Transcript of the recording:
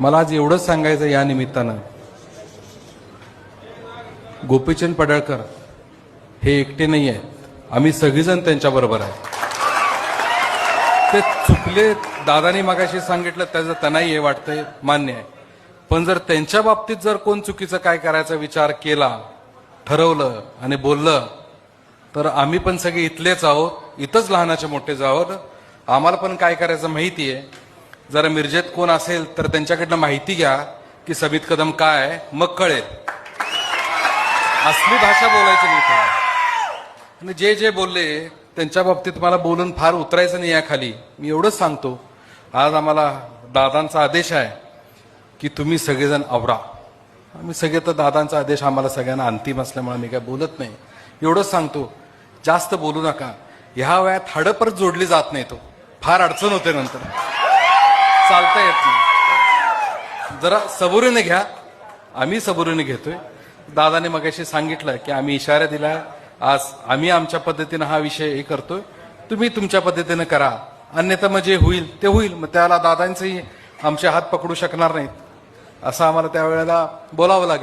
मला आज एवढंच सांगायचं या निमित्तानं. गोपीचंद पडळकर हे एकटे नाही आहेत आम्ही सगळीजण त्यांच्याबरोबर आहे. ते चुकले दादानी मगाशी सांगितलं त्याचं त्यांनाही हे वाटतंय मान्य आहे. पण जर त्यांच्या बाबतीत जर कोण चुकीचं काय करायचा विचार केला ठरवलं आणि बोललं तर आम्ही पण सगळे इथलेच आहोत इथंच लहानाचे मोठे आहोत. आम्हाला पण काय करायचं माहिती आहे जरा मिरजेत कोण असेल तर त्यांच्याकडनं माहिती घ्या की समित कदम काय मग कळेल. असली भाषा बोलायची नाही आणि जे जे बोलले त्यांच्या बाबतीत मला बोलून फार उतरायचं नाही या खाली. मी एवढंच सांगतो. आज आम्हाला दादांचा आदेश आहे की तुम्ही सगळेजण आवरा. आम्ही सगळे तर दादांचा आदेश आम्हाला सगळ्यांना अंतिम असल्यामुळे मी काय बोलत नाही. एवढंच सांगतो. जास्त बोलू नका. ह्या वयात हाडं परत जोडली जात नाही तो हो. फार अडचण होते नंतर. चालता येत नाही. जरा सबुरीने घ्या. आम्ही सबुरीने घेतोय. दादाने मगाशी सांगितलं की आम्ही इशारा दिला. आज आम्ही आमच्या पद्धतीनं हा विषय हे करतोय. तुम्ही तुमच्या पद्धतीनं करा. अन्यथा मग जे होईल ते होईल. मग त्याला दादांचंही आमचे हात पकडू शकणार नाहीत. असं आम्हाला त्यावेळेला बोलावं लागेल.